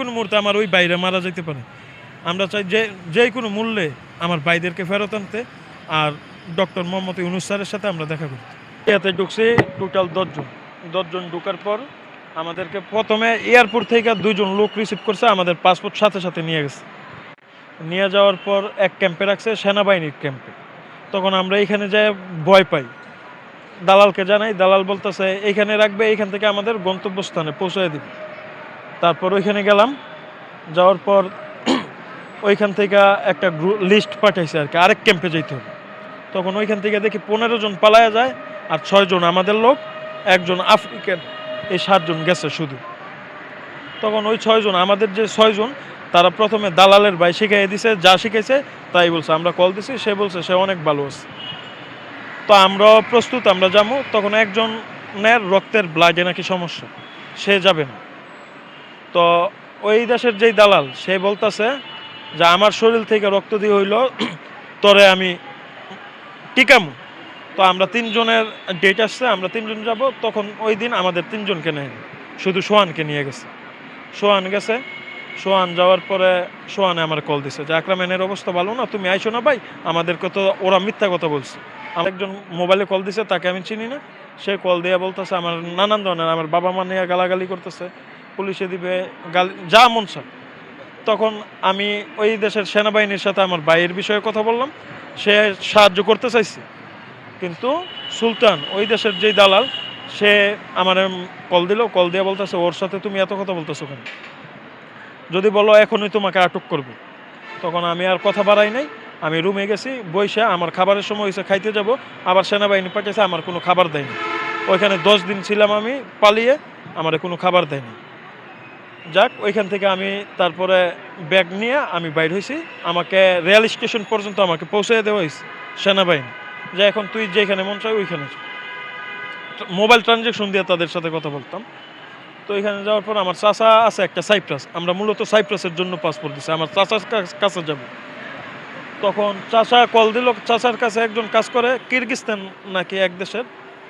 কোনো মুহূর্তে আমার ওই বাইরে মারা যেতে পারে। আমরা চাই যে যে কোনো মূল্যে আমার ভাইদেরকে ফেরত আনতে আর ডক্টর মোহাম্মদ ইউনুস স্যারের সাথে আমরা দেখা করতে। এতে ঢুকছি টোটাল দশজন। দশজন ঢুকার পর আমাদেরকে প্রথমে এয়ারপোর্ট থেকে দুইজন লোক রিসিভ করছে, আমাদের পাসপোর্ট সাথে সাথে নিয়ে গেছে। নিয়ে যাওয়ার পর এক ক্যাম্পে রাখছে সেনাবাহিনীর ক্যাম্পে। তখন আমরা এখানে যাই ভয় পাই। দালালকে জানাই, দালাল বলতেছে, এইখানে রাখবে, এইখান থেকে আমাদের গন্তব্যস্থানে পৌঁছে দিবে। তারপর ওইখানে গেলাম, যাওয়ার পর ওইখান থেকে একটা লিস্ট পাঠাইছে আর কি, আরেক ক্যাম্পে যেতে হবে। তখন ওইখান থেকে দেখি পনেরো জন পালায়া যায় আর ছয়জন আমাদের লোক, একজন আফ্রিকান, এই সাতজন গেছে শুধু। তখন ওই ছয়জন আমাদের যে ছয়জন তারা প্রথমে দালালের ভাই শিখাই দিছে, যা শিখেছে তাই বলছে। আমরা কল দিছি, সে বলছে, সে অনেক ভালো আছে। তো আমরাও প্রস্তুত, আমরা যাব। তখন একজন একজনের রক্তের ব্লাডে নাকি সমস্যা, সে যাবে না। তো ওই দেশের যেই দালাল, সে বলতাছে যে আমার শরীর থেকে রক্ত দিয়ে হইল, তরে আমি টিকামু। তো আমরা তিনজনের ডেট আসছে, আমরা তিনজন যাব, তখন ওই দিন আমাদের তিনজনকে নেয়। শুধু সোহানকে নিয়ে গেছে। সোহান গেছে। সোহান যাওয়ার পরে সোহানে আমার কল দিছে যে আকরামেনের অবস্থা ভালো না? তুমি আইসো না ভাই? আমাদেরকে তো, ওরা মিথ্যা কথা বলছে। আমার একজন মোবাইলে কল দিছে, তাকে আমি চিনি না। সে কল দিয়ে বলতেছে, আমার নানান ধরনের, আমার বাবা মা নিয়ে গালাগালি করতেছে। পুলিশে দিবে, গালি যা মন তখন আমি ওই দেশের সেনাবাহিনীর সাথে আমার ভাইয়ের বিষয়ে কথা বললাম। সে সাহায্য করতে চাইছে। কিন্তু সুলতান, ওই দেশের যেই দালাল, সে আমার কল দিল, কল দিয়ে বলতেছে, ওর সাথে তুমি এত কথা বলতেছো কেন? যদি বলো, এখনই তোমাকে আটক করবে। তখন আমি আর কথা বাড়াই নাই। আমি রুমে গেছি, বইসা আমার খাবারের সময় হয়েছে খাইতে যাব। আবার সেনাবাহিনী পাঠিয়েছে আমার কোনো খাবার দেয়নি ওইখানে দশ দিন ছিলাম আমি, পালিয়ে আমার কোনো খাবার দেয়নি যাক, ওইখান থেকে আমি তারপরে ব্যাগ নিয়ে আমি বাইর হয়েছি আমাকে রেল স্টেশন পর্যন্ত আমাকে পৌঁছে দেওয়া হয়েছে সেনাবাহিনী। যে এখন তুই যেখানে মন চাই ওইখানে। মোবাইল ট্রানজ্যাকশন দিয়ে তাদের সাথে কথা বলতাম। তো এখানে যাওয়ার পর আমার চাচা আছে একটা সাইপ্রাস। আমরা মূলত সাইপ্রাসের জন্য পাসপোর্ট দিছি, আমার চাচার কা- কাছে যাব। তখন চাচা কল দিল, চাচার কাছে একজন কাজ করে, কিরগিস্তান নাকি এক দেশের।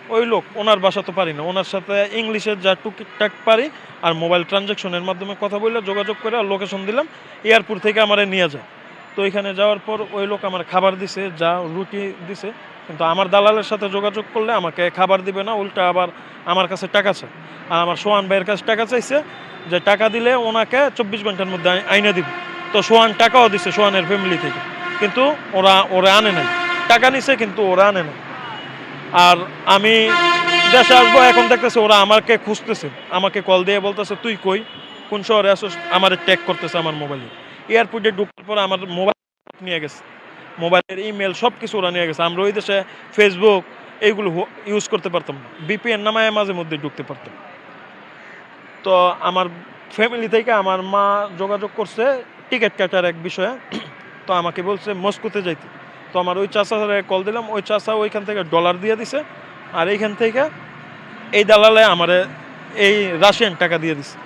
ওই লোক, ওনার ভাষা তো পারি না। ওনার সাথে ইংলিশের যা টুকটাক পারি আর মোবাইল ট্রানজ্যাকশনের মাধ্যমে কথা বললে যোগাযোগ করে আর লোকেশন দিলাম, এয়ারপোর্ট থেকে আমারে নিয়ে যায়। তো এখানে যাওয়ার পর ওই লোক আমার খাবার দিছে, যা রুটি দিছে, কিন্তু আমার দালালের সাথে যোগাযোগ করলে আমাকে খাবার দিবে না, উল্টা আবার আমার কাছে টাকা চায়। আর আমার সোহান ভাইয়ের কাছে টাকা চাইছে যে টাকা দিলে ওনাকে চব্বিশ ঘণ্টার মধ্যে আই- আইনে দিবে। তো সোহান টাকাও দিছে সোহানের ফ্যামিলি থেকে। কিন্তু ওরা ওরা আনে নাই। টাকা নিছে কিন্তু ওরা আনে নাই। আর আমি দেশে আসব, এখন দেখতেছে ওরা আমাকে খুঁজতেছে, আমাকে কল দিয়ে বলতেছে, তুই কই? কোন শহরে আসোস? আমার ট্যাগ করতেছে আমার মোবাইলে এয়ারপোর্টে ঢুকার পর আমার মোবাইল নিয়ে গেছে। মোবাইলের ইমেল সব কিছু ওরা নিয়ে গেছে। আমরা ওই দেশে ফেসবুক এইগুলো ইউজ করতে পারতাম বিপিএন নামায় মাঝে মধ্যে ঢুকতে পারতাম। তো আমার ফ্যামিলি থেকে আমার মা যোগাযোগ করছে টিকিট কাটার এক বিষয়ে। তো আমাকে বলছে, মস্কোতে যাইতে। তো আমার ওই চাষারে কল দিলাম, ওই চাষা ওইখান থেকে ডলার দিয়ে দিছে, আর এইখান থেকে এই দালালে আমার এই রাশিয়ান টাকা দিয়ে দিছে।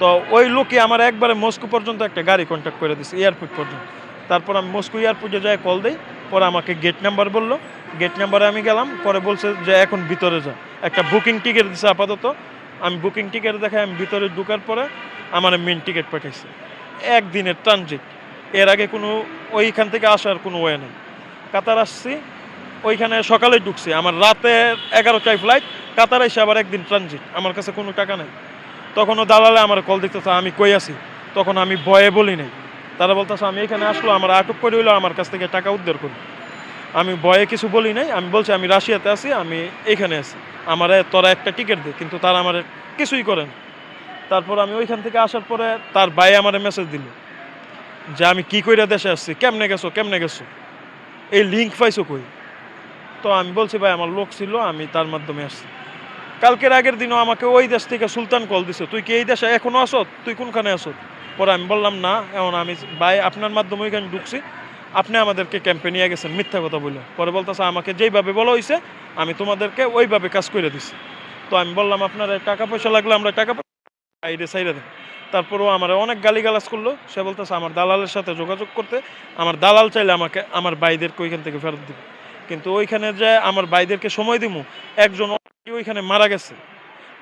তো ওই লোকই আমার একবারে মস্কো পর্যন্ত একটা গাড়ি কন্ট্যাক্ট করে দিছে এয়ারপোর্ট পর্যন্ত। তারপর আমি মস্কো এয়ারপোর্টে যাই কল দিই, পরে আমাকে গেট নাম্বার বলল। গেট নাম্বারে আমি গেলাম, পরে বলছে যে এখন ভিতরে যা। একটা বুকিং টিকিট দিছে আপাতত। আমি বুকিং টিকিট দেখাই, আমি ভিতরে ঢুকার পরে আমার মেন টিকিট পাঠিয়েছে একদিনের ট্রানজিট এর আগে কোনো ওইখান থেকে আসার কোনো ওয়ে নেই। কাতার আসছি, ওইখানে সকালে ঢুকছি। আমার রাতে এগারোটায় ফ্লাইট কাতার এসে আবার একদিন ট্রানজিট আমার কাছে কোনো টাকা নেই। তখনও দালালে আমার কল দিতেছে, আমি কই আছি? তখন আমি ভয়ে বলি নাই। তারা বলতেছে, আমি এখানে আসলো, আমার আটক করে হইল, আমার কাছ থেকে টাকা উদ্ধার করি। আমি ভয়ে কিছু বলি নাই। আমি বলছি, আমি রাশিয়াতে আছি, আমি এখানে আছি। আমার তোরা একটা টিকিট দে। কিন্তু তারা আমার কিছুই করেন তারপর আমি ওইখান থেকে আসার পরে তার ভাই আমার মেসেজ দিল যে, আমি কি কইরা দেশে আসছি? কেমনে গেছো? কেমনে গেছো? এই লিঙ্ক পাইছো কই? তো আমি বলছি, ভাই, আমার লোক ছিল, আমি তার মাধ্যমে আসছি। কালকের আগের দিনও আমাকে ওই দেশ থেকে সুলতান কল দিছে। তুই কি এই দেশে এখনও আসো তুই কোনখানে আসো পরে আমি বললাম, না, এখন আমি ভাই, আপনার মাধ্যমে ওইখানে ঢুকছি। আপনি আমাদেরকে ক্যাম্পে নিয়ে গেছেন, মিথ্যা কথা বলে পরে বলতেছে, আমাকে যেইভাবে বলা হয়েছে আমি তোমাদেরকে ওইভাবে কাজ করে দিছি। তো আমি বললাম, আপনার টাকা পয়সা লাগলে আমরা টাকা পয়সা সাইডে সাইডে দেন। তারপরেও আমার অনেক গালিগালাজ করল। সে বলতেছে, আমার দালালের সাথে যোগাযোগ করতে, আমার দালাল চাইলে আমাকে, আমার ভাইদেরকে ওইখান থেকে ফেরত দিবে। কিন্তু ওইখানে যে আমার ভাইদেরকে সময় দিমু, একজন ওইখানে মারা গেছে।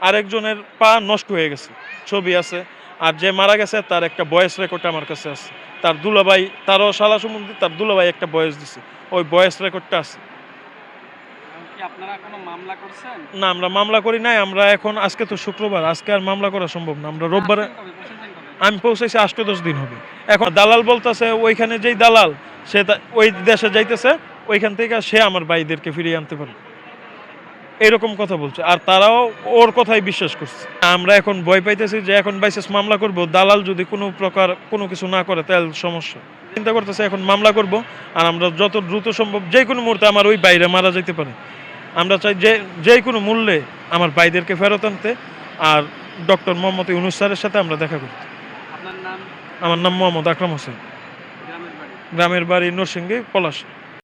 আরেকজনের পা নষ্ট হয়ে গেছে। ছবি আছে, আর যে মারা গেছে, তার একটা বয়স রেকর্ড আমার কাছে আছে। তার দুলাভাই, তারও শালা সম্বন্ধে তার দুলাভাই একটা বয়স দিছে। ওই বয়স রেকর্ডটা আছে কি আপনারা কোনো মামলা করছেন না আমরা মামলা করি নাই আমরা এখন আজকে তো শুক্রবার আজকে আর মামলা করা সম্ভব না আমরা রোববারে? আমি পৌঁছেছি দশ দিন হবে। এখন দালাল বলতেছে ওইখানে যেই দালাল সে ওই দেশে যাইতেছে ওইখান থেকে সে আমার ভাইদেরকে ফিরিয়ে আনতে পারে এরকম কথা বলছে আর তারাও ওর কথাই বিশ্বাস করছে। আমরা এখন ভয় পাইতেছি যে এখন বাইসেস মামলা করব দালাল যদি কোনো প্রকার কোনো কিছু না করে তাহলে সমস্যা। চিন্তা করতেছে এখন মামলা করব আর আমরা যত দ্রুত সম্ভব যে কোনো মুহূর্তে আমার ওই বাইরে মারা যেতে পারে। আমরা চাই যে যে কোনো মূল্যে আমার ভাইদেরকে ফেরত আনতে আর ডক্টর মোহাম্মদ ইউনুস স্যারের সাথে আমরা দেখা করতে। আমার নাম মোহাম্মদ আকরাম হোসেন। গ্রামের বাড়ি? নরসিংহী নরসিংদী পলাশ।